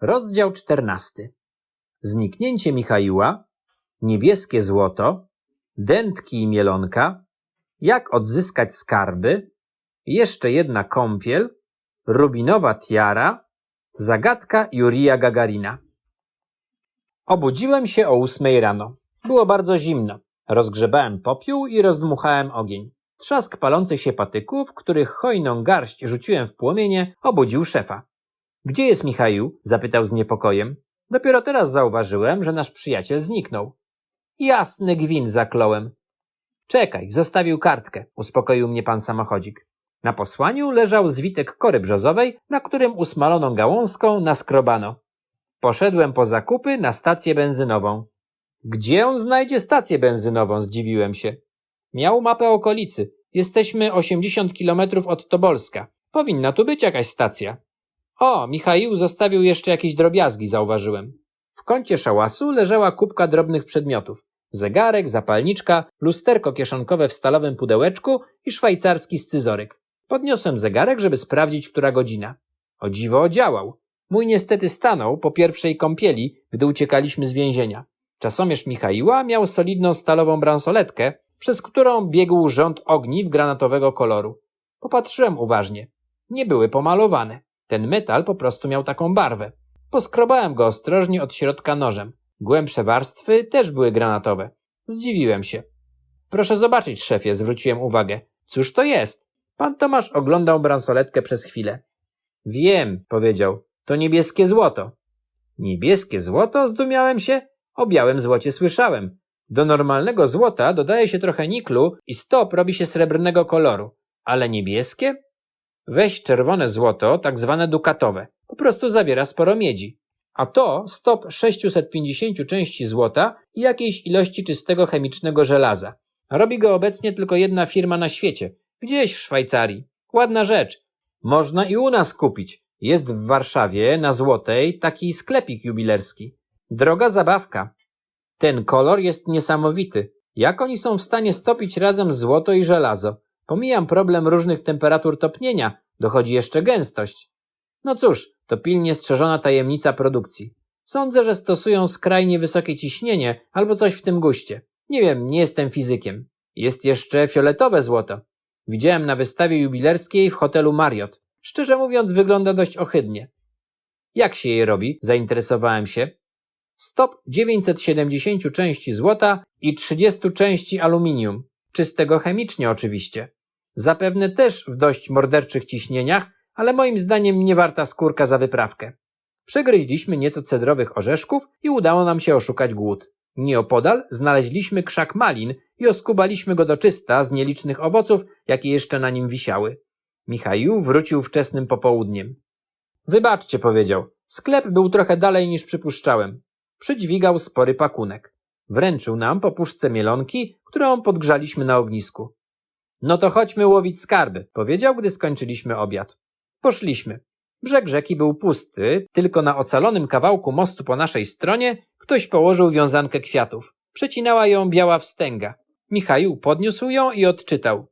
Rozdział czternasty. Zniknięcie Michaiła, niebieskie złoto, dętki i mielonka, jak odzyskać skarby, jeszcze jedna kąpiel, rubinowa tiara, zagadka Jurija Gagarina. Obudziłem się o ósmej rano. Było bardzo zimno. Rozgrzebałem popiół i rozdmuchałem ogień. Trzask palących się patyków, których hojną garść rzuciłem w płomienie, obudził szefa. Gdzie jest Michaił? zapytał z niepokojem. Dopiero teraz zauważyłem, że nasz przyjaciel zniknął. Jasny gwint zakląłem. Czekaj, zostawił kartkę, uspokoił mnie pan samochodzik. Na posłaniu leżał zwitek kory brzozowej, na którym usmaloną gałązką naskrobano. Poszedłem po zakupy na stację benzynową. Gdzie on znajdzie stację benzynową? Zdziwiłem się. Miał mapę okolicy. Jesteśmy 80 kilometrów od Tobolska. Powinna tu być jakaś stacja. O, Michaił zostawił jeszcze jakieś drobiazgi, zauważyłem. W kącie szałasu leżała kubka drobnych przedmiotów. Zegarek, zapalniczka, lusterko kieszonkowe w stalowym pudełeczku i szwajcarski scyzoryk. Podniosłem zegarek, żeby sprawdzić, która godzina. O dziwo działał. Mój niestety stanął po pierwszej kąpieli, gdy uciekaliśmy z więzienia. Czasomierz Michaiła miał solidną stalową bransoletkę, przez którą biegł rząd ogniw granatowego koloru. Popatrzyłem uważnie. Nie były pomalowane. Ten metal po prostu miał taką barwę. Poskrobałem go ostrożnie od środka nożem. Głębsze warstwy też były granatowe. Zdziwiłem się. Proszę zobaczyć, szefie, zwróciłem uwagę. Cóż to jest? Pan Tomasz oglądał bransoletkę przez chwilę. Wiem, powiedział. To niebieskie złoto. Niebieskie złoto? Zdumiałem się. O białym złocie słyszałem. Do normalnego złota dodaje się trochę niklu i stop robi się srebrnego koloru. Ale niebieskie? Weź czerwone złoto, tak zwane dukatowe. Po prostu zawiera sporo miedzi. A to stop 650 części złota i jakiejś ilości czystego chemicznego żelaza. Robi go obecnie tylko jedna firma na świecie. Gdzieś w Szwajcarii. Ładna rzecz. Można i u nas kupić. Jest w Warszawie, na Złotej, taki sklepik jubilerski. Droga zabawka. Ten kolor jest niesamowity. Jak oni są w stanie stopić razem złoto i żelazo? Pomijam problem różnych temperatur topnienia, dochodzi jeszcze gęstość. No cóż, to pilnie strzeżona tajemnica produkcji. Sądzę, że stosują skrajnie wysokie ciśnienie albo coś w tym guście. Nie wiem, nie jestem fizykiem. Jest jeszcze fioletowe złoto. Widziałem na wystawie jubilerskiej w hotelu Marriott. Szczerze mówiąc, wygląda dość ohydnie. Jak się je robi? Zainteresowałem się. Stop 970 części złota i 30 części aluminium. Czystego chemicznie oczywiście. Zapewne też w dość morderczych ciśnieniach, ale moim zdaniem nie warta skórka za wyprawkę. Przegryźliśmy nieco cedrowych orzeszków i udało nam się oszukać głód. Nieopodal znaleźliśmy krzak malin i oskubaliśmy go do czysta z nielicznych owoców, jakie jeszcze na nim wisiały. Michaił wrócił wczesnym popołudniem. Wybaczcie, powiedział. Sklep był trochę dalej niż przypuszczałem. Przydźwigał spory pakunek. Wręczył nam po puszce mielonki, którą podgrzaliśmy na ognisku. No to chodźmy łowić skarby, powiedział, gdy skończyliśmy obiad. Poszliśmy. Brzeg rzeki był pusty, tylko na ocalonym kawałku mostu po naszej stronie ktoś położył wiązankę kwiatów. Przecinała ją biała wstęga. Michaił podniósł ją i odczytał.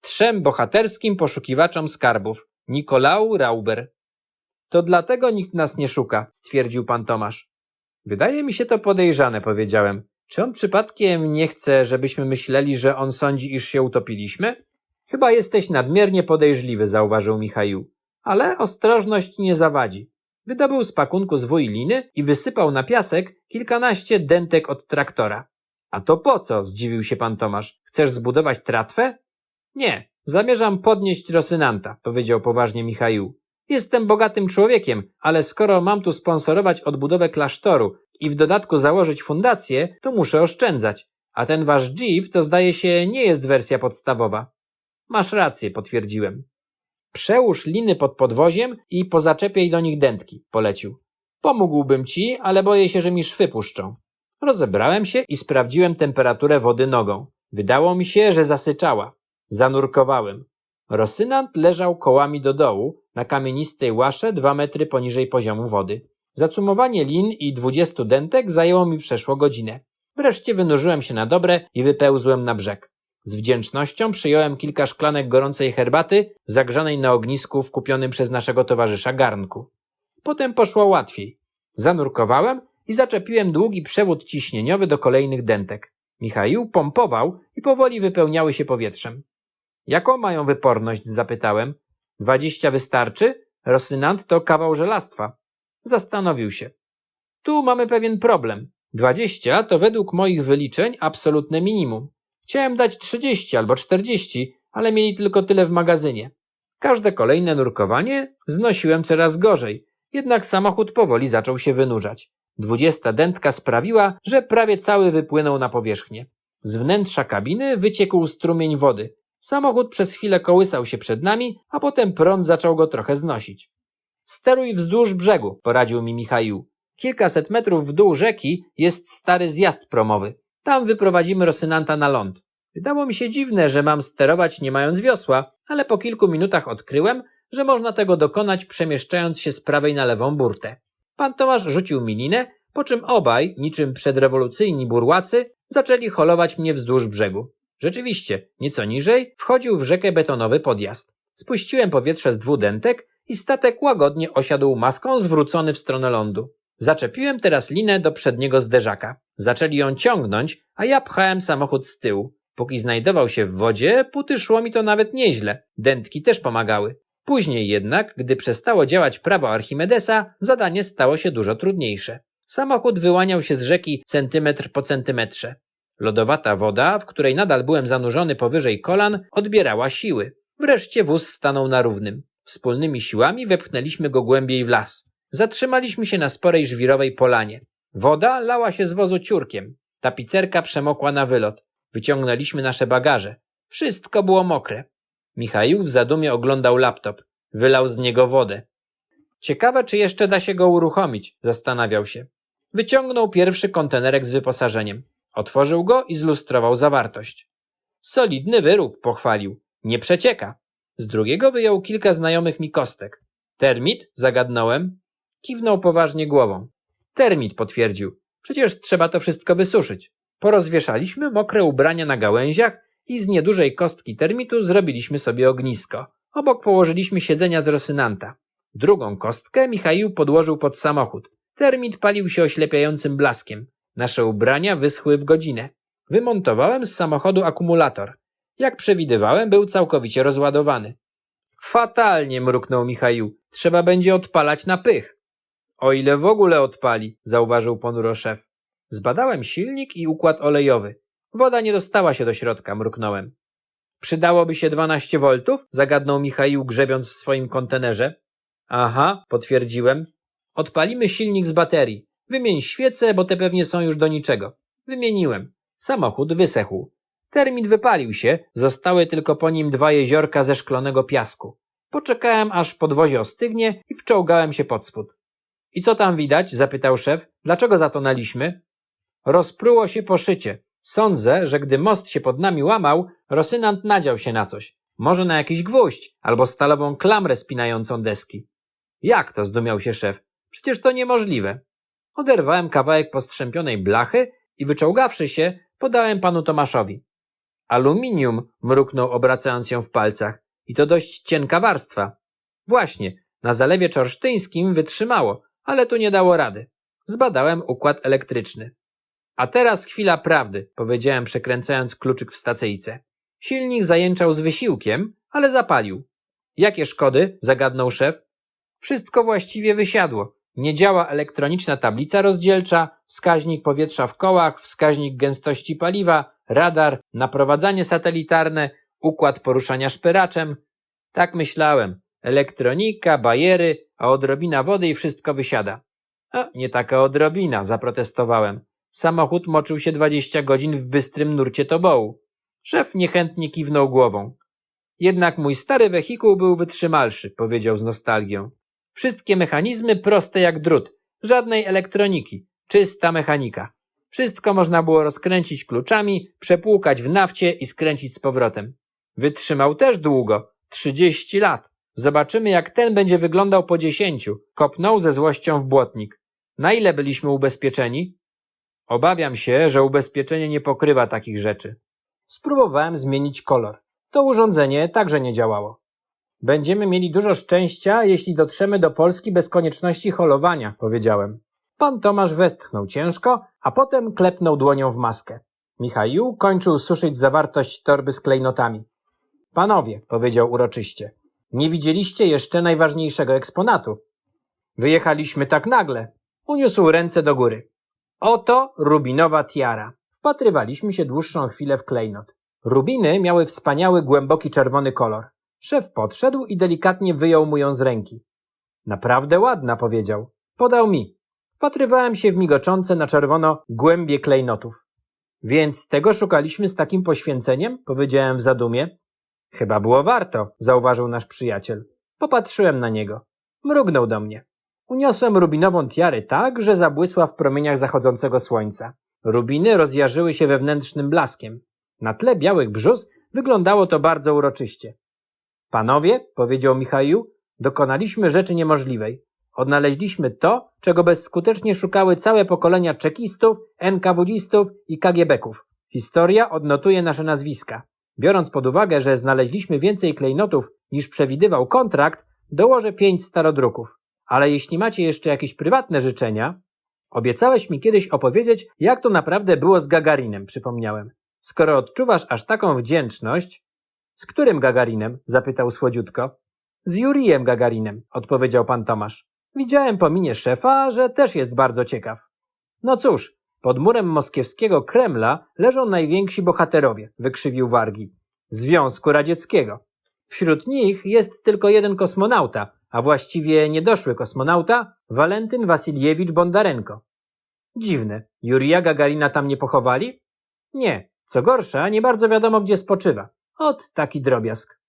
Trzem bohaterskim poszukiwaczom skarbów. Nikolau Rauber. To dlatego nikt nas nie szuka, stwierdził pan Tomasz. Wydaje mi się to podejrzane, powiedziałem. Czy on przypadkiem nie chce, żebyśmy myśleli, że on sądzi, iż się utopiliśmy? Chyba jesteś nadmiernie podejrzliwy, zauważył Michaił. Ale ostrożność nie zawadzi. Wydobył z pakunku zwój liny i wysypał na piasek kilkanaście dętek od traktora. A to po co? zdziwił się pan Tomasz. Chcesz zbudować tratwę? Nie, zamierzam podnieść Rosynanta, powiedział poważnie Michaił. Jestem bogatym człowiekiem, ale skoro mam tu sponsorować odbudowę klasztoru i w dodatku założyć fundację, to muszę oszczędzać. A ten wasz Jeep to zdaje się nie jest wersja podstawowa. Masz rację, potwierdziłem. Przełóż liny pod podwoziem i pozaczepiaj do nich dętki, polecił. Pomógłbym ci, ale boję się, że mi szwy puszczą. Rozebrałem się i sprawdziłem temperaturę wody nogą. Wydało mi się, że zasyczała. Zanurkowałem. Rosynant leżał kołami do dołu, na kamienistej łasze dwa metry poniżej poziomu wody. Zacumowanie lin i dwudziestu dętek zajęło mi przeszło godzinę. Wreszcie wynurzyłem się na dobre i wypełzłem na brzeg. Z wdzięcznością przyjąłem kilka szklanek gorącej herbaty, zagrzanej na ognisku w kupionym przez naszego towarzysza garnku. Potem poszło łatwiej. Zanurkowałem i zaczepiłem długi przewód ciśnieniowy do kolejnych dentek. Michał pompował i powoli wypełniały się powietrzem. Jaką mają wyporność? zapytałem. Dwadzieścia wystarczy? Rosynant to kawał żelastwa. Zastanowił się. Tu mamy pewien problem. Dwadzieścia to według moich wyliczeń absolutne minimum. Chciałem dać trzydzieści albo czterdzieści, ale mieli tylko tyle w magazynie. Każde kolejne nurkowanie znosiłem coraz gorzej, jednak samochód powoli zaczął się wynurzać. Dwudziesta dętka sprawiła, że prawie cały wypłynął na powierzchnię. Z wnętrza kabiny wyciekł strumień wody. Samochód przez chwilę kołysał się przed nami, a potem prąd zaczął go trochę znosić. Steruj wzdłuż brzegu, poradził mi Michał. Kilkaset metrów w dół rzeki jest stary zjazd promowy. Tam wyprowadzimy Rosynanta na ląd. Wydało mi się dziwne, że mam sterować nie mając wiosła, ale po kilku minutach odkryłem, że można tego dokonać przemieszczając się z prawej na lewą burtę. Pan Tomasz rzucił mi linę, po czym obaj, niczym przedrewolucyjni burłacy, zaczęli holować mnie wzdłuż brzegu. Rzeczywiście, nieco niżej wchodził w rzekę betonowy podjazd. Spuściłem powietrze z dwudentek i statek łagodnie osiadł maską zwrócony w stronę lądu. Zaczepiłem teraz linę do przedniego zderzaka. Zaczęli ją ciągnąć, a ja pchałem samochód z tyłu. Póki znajdował się w wodzie, póty szło mi to nawet nieźle. Dętki też pomagały. Później jednak, gdy przestało działać prawo Archimedesa, zadanie stało się dużo trudniejsze. Samochód wyłaniał się z rzeki centymetr po centymetrze. Lodowata woda, w której nadal byłem zanurzony powyżej kolan, odbierała siły. Wreszcie wóz stanął na równym. Wspólnymi siłami wepchnęliśmy go głębiej w las. Zatrzymaliśmy się na sporej żwirowej polanie. Woda lała się z wozu ciurkiem. Tapicerka przemokła na wylot. Wyciągnęliśmy nasze bagaże. Wszystko było mokre. Michał w zadumie oglądał laptop. Wylał z niego wodę. Ciekawe, czy jeszcze da się go uruchomić, zastanawiał się. Wyciągnął pierwszy kontenerek z wyposażeniem. Otworzył go i zlustrował zawartość. Solidny wyrób, pochwalił. Nie przecieka. Z drugiego wyjął kilka znajomych mi kostek. Termit? zagadnąłem. Kiwnął poważnie głową. Termit, potwierdził. Przecież trzeba to wszystko wysuszyć. Porozwieszaliśmy mokre ubrania na gałęziach i z niedużej kostki termitu zrobiliśmy sobie ognisko. Obok położyliśmy siedzenia z rosynanta. Drugą kostkę Michał podłożył pod samochód. Termit palił się oślepiającym blaskiem. Nasze ubrania wyschły w godzinę. Wymontowałem z samochodu akumulator. Jak przewidywałem, był całkowicie rozładowany. Fatalnie, mruknął Michał. Trzeba będzie odpalać na pych. O ile w ogóle odpali, zauważył ponuro szef. Zbadałem silnik i układ olejowy. Woda nie dostała się do środka, mruknąłem. Przydałoby się 12 voltów? Zagadnął Michał, grzebiąc w swoim kontenerze. Aha, potwierdziłem. Odpalimy silnik z baterii. Wymień świece, bo te pewnie są już do niczego. Wymieniłem. Samochód wysechł. Termit wypalił się, zostały tylko po nim dwa jeziorka ze szklonego piasku. Poczekałem, aż podwozie ostygnie i wczołgałem się pod spód. I co tam widać? zapytał szef. Dlaczego zatonęliśmy? Rozpruło się poszycie. Sądzę, że gdy most się pod nami łamał, Rosynant nadział się na coś. Może na jakiś gwóźdź, albo stalową klamrę spinającą deski. Jak to? zdumiał się szef. Przecież to niemożliwe. Oderwałem kawałek postrzępionej blachy i wyczołgawszy się, podałem panu Tomaszowi. Aluminium, mruknął obracając ją w palcach. I to dość cienka warstwa. Właśnie, na zalewie czorsztyńskim wytrzymało, ale tu nie dało rady. Zbadałem układ elektryczny. A teraz chwila prawdy, powiedziałem przekręcając kluczyk w stacyjce. Silnik zajęczał z wysiłkiem, ale zapalił. Jakie szkody? zagadnął szef. Wszystko właściwie wysiadło. Nie działa elektroniczna tablica rozdzielcza, wskaźnik powietrza w kołach, wskaźnik gęstości paliwa, radar, naprowadzanie satelitarne, układ poruszania szperaczem. Tak myślałem. Elektronika, bajery, a odrobina wody i wszystko wysiada. A, nie taka odrobina, zaprotestowałem. Samochód moczył się dwadzieścia godzin w bystrym nurcie tobołu. Szef niechętnie kiwnął głową. Jednak mój stary wehikuł był wytrzymalszy, powiedział z nostalgią. Wszystkie mechanizmy proste jak drut, żadnej elektroniki, czysta mechanika. Wszystko można było rozkręcić kluczami, przepłukać w nafcie i skręcić z powrotem. Wytrzymał też długo, trzydzieści lat. Zobaczymy, jak ten będzie wyglądał po dziesięciu. Kopnął ze złością w błotnik. Na ile byliśmy ubezpieczeni? Obawiam się, że ubezpieczenie nie pokrywa takich rzeczy. Spróbowałem zmienić kolor. To urządzenie także nie działało. Będziemy mieli dużo szczęścia, jeśli dotrzemy do Polski bez konieczności holowania, powiedziałem. Pan Tomasz westchnął ciężko, a potem klepnął dłonią w maskę. Michał kończył suszyć zawartość torby z klejnotami. Panowie, powiedział uroczyście, nie widzieliście jeszcze najważniejszego eksponatu. Wyjechaliśmy tak nagle. Uniósł ręce do góry. Oto rubinowa tiara. Wpatrywaliśmy się dłuższą chwilę w klejnot. Rubiny miały wspaniały, głęboki czerwony kolor. Szef podszedł i delikatnie wyjął mu ją z ręki. Naprawdę ładna, powiedział. Podał mi. Wpatrywałem się w migoczące na czerwono głębie klejnotów. Więc tego szukaliśmy z takim poświęceniem? Powiedziałem w zadumie. Chyba było warto, zauważył nasz przyjaciel. Popatrzyłem na niego. Mrugnął do mnie. Uniosłem rubinową tiarę tak, że zabłysła w promieniach zachodzącego słońca. Rubiny rozjarzyły się wewnętrznym blaskiem. Na tle białych brzus wyglądało to bardzo uroczyście. Panowie, powiedział Michał, dokonaliśmy rzeczy niemożliwej. Odnaleźliśmy to, czego bezskutecznie szukały całe pokolenia czekistów, NKWDzistów i KGB-ków. Historia odnotuje nasze nazwiska. Biorąc pod uwagę, że znaleźliśmy więcej klejnotów niż przewidywał kontrakt, dołożę pięć starodruków. Ale jeśli macie jeszcze jakieś prywatne życzenia, obiecałeś mi kiedyś opowiedzieć, jak to naprawdę było z Gagarinem, przypomniałem. Skoro odczuwasz aż taką wdzięczność, z którym Gagarinem? zapytał słodziutko. Z Jurijem Gagarinem, odpowiedział pan Tomasz. Widziałem po minie szefa, że też jest bardzo ciekaw. No cóż, pod murem moskiewskiego Kremla leżą najwięksi bohaterowie, wykrzywił wargi. Związku Radzieckiego. Wśród nich jest tylko jeden kosmonauta, a właściwie niedoszły kosmonauta, Walentyn Wasiljewicz Bondarenko. Dziwne, Jurija Gagarina tam nie pochowali? Nie, co gorsza, nie bardzo wiadomo gdzie spoczywa. Ot taki drobiazg.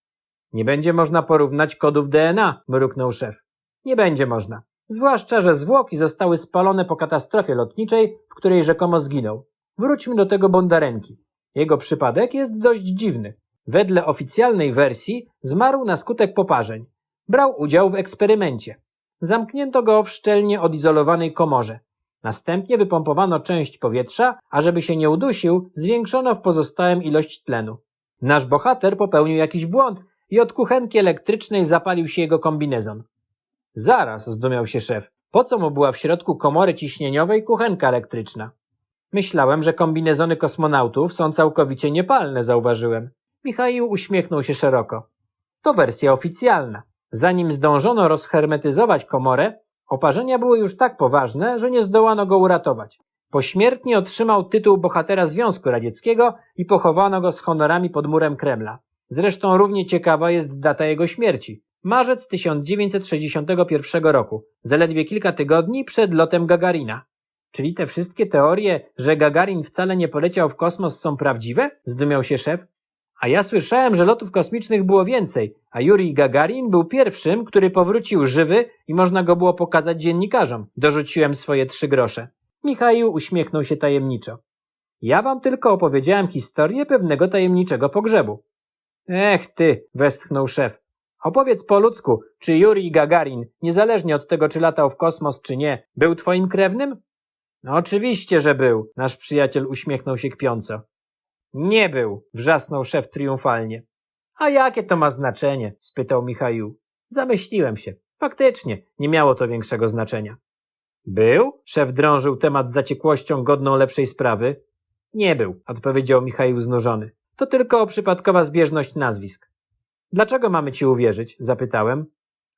Nie będzie można porównać kodów DNA, mruknął szef. Nie będzie można. Zwłaszcza, że zwłoki zostały spalone po katastrofie lotniczej, w której rzekomo zginął. Wróćmy do tego Bondarenki. Jego przypadek jest dość dziwny. Wedle oficjalnej wersji zmarł na skutek poparzeń. Brał udział w eksperymencie. Zamknięto go w szczelnie odizolowanej komorze. Następnie wypompowano część powietrza, a żeby się nie udusił, zwiększono w pozostałym ilość tlenu. Nasz bohater popełnił jakiś błąd i od kuchenki elektrycznej zapalił się jego kombinezon. Zaraz, zdumiał się szef. Po co mu była w środku komory ciśnieniowej kuchenka elektryczna? Myślałem, że kombinezony kosmonautów są całkowicie niepalne, zauważyłem. Michał uśmiechnął się szeroko. To wersja oficjalna. Zanim zdążono rozhermetyzować komorę, oparzenia były już tak poważne, że nie zdołano go uratować. Pośmiertnie otrzymał tytuł bohatera Związku Radzieckiego i pochowano go z honorami pod murem Kremla. Zresztą równie ciekawa jest data jego śmierci. Marzec 1961 roku, zaledwie kilka tygodni przed lotem Gagarina. Czyli te wszystkie teorie, że Gagarin wcale nie poleciał w kosmos są prawdziwe? Zdumiał się szef. A ja słyszałem, że lotów kosmicznych było więcej, a Jurij Gagarin był pierwszym, który powrócił żywy i można go było pokazać dziennikarzom. Dorzuciłem swoje trzy grosze. Michał uśmiechnął się tajemniczo. Ja wam tylko opowiedziałem historię pewnego tajemniczego pogrzebu. Ech ty, westchnął szef. Opowiedz po ludzku, czy Jurij Gagarin, niezależnie od tego, czy latał w kosmos, czy nie, był twoim krewnym? No oczywiście, że był, nasz przyjaciel uśmiechnął się kpiąco. Nie był, wrzasnął szef triumfalnie. A jakie to ma znaczenie? spytał Michał. Zamyśliłem się. Faktycznie, nie miało to większego znaczenia. Był? Szef drążył temat zaciekłością godną lepszej sprawy. Nie był, odpowiedział Michał znużony. To tylko przypadkowa zbieżność nazwisk. Dlaczego mamy ci uwierzyć? zapytałem.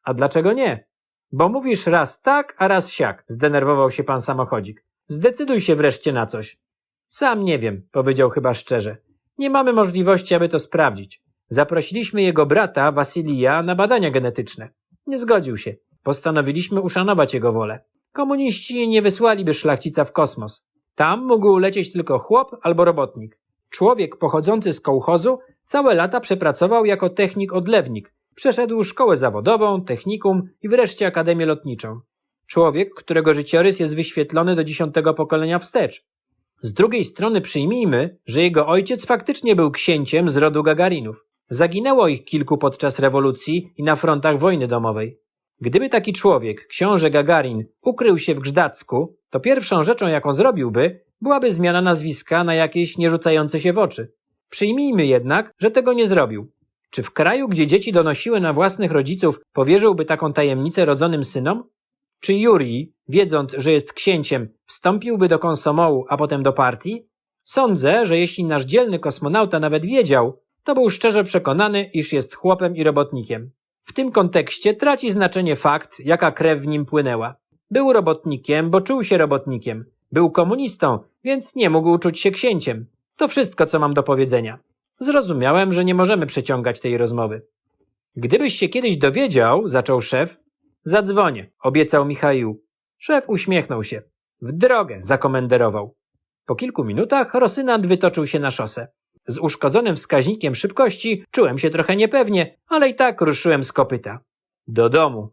A dlaczego nie? Bo mówisz raz tak, a raz siak, zdenerwował się pan samochodzik. Zdecyduj się wreszcie na coś. Sam nie wiem, powiedział chyba szczerze. Nie mamy możliwości, aby to sprawdzić. Zaprosiliśmy jego brata, Wasylija, na badania genetyczne. Nie zgodził się. Postanowiliśmy uszanować jego wolę. Komuniści nie wysłaliby szlachcica w kosmos. Tam mógł lecieć tylko chłop albo robotnik. Człowiek pochodzący z kołchozu całe lata przepracował jako technik-odlewnik. Przeszedł szkołę zawodową, technikum i wreszcie akademię lotniczą. Człowiek, którego życiorys jest wyświetlony do dziesiątego pokolenia wstecz. Z drugiej strony przyjmijmy, że jego ojciec faktycznie był księciem z rodu Gagarinów. Zaginęło ich kilku podczas rewolucji i na frontach wojny domowej. Gdyby taki człowiek, książę Gagarin, ukrył się w Gżdacku, to pierwszą rzeczą, jaką zrobiłby, byłaby zmiana nazwiska na jakieś nie rzucające się w oczy. Przyjmijmy jednak, że tego nie zrobił. Czy w kraju, gdzie dzieci donosiły na własnych rodziców, powierzyłby taką tajemnicę rodzonym synom? Czy Juri, wiedząc, że jest księciem, wstąpiłby do konsomołu, a potem do partii? Sądzę, że jeśli nasz dzielny kosmonauta nawet wiedział, to był szczerze przekonany, iż jest chłopem i robotnikiem. W tym kontekście traci znaczenie fakt, jaka krew w nim płynęła. Był robotnikiem, bo czuł się robotnikiem. Był komunistą, więc nie mógł czuć się księciem. To wszystko, co mam do powiedzenia. Zrozumiałem, że nie możemy przeciągać tej rozmowy. Gdybyś się kiedyś dowiedział, zaczął szef, zadzwonię, obiecał Michał. Szef uśmiechnął się. W drogę, zakomenderował. Po kilku minutach Rosynant wytoczył się na szosę. Z uszkodzonym wskaźnikiem szybkości czułem się trochę niepewnie, ale i tak ruszyłem z kopyta. Do domu.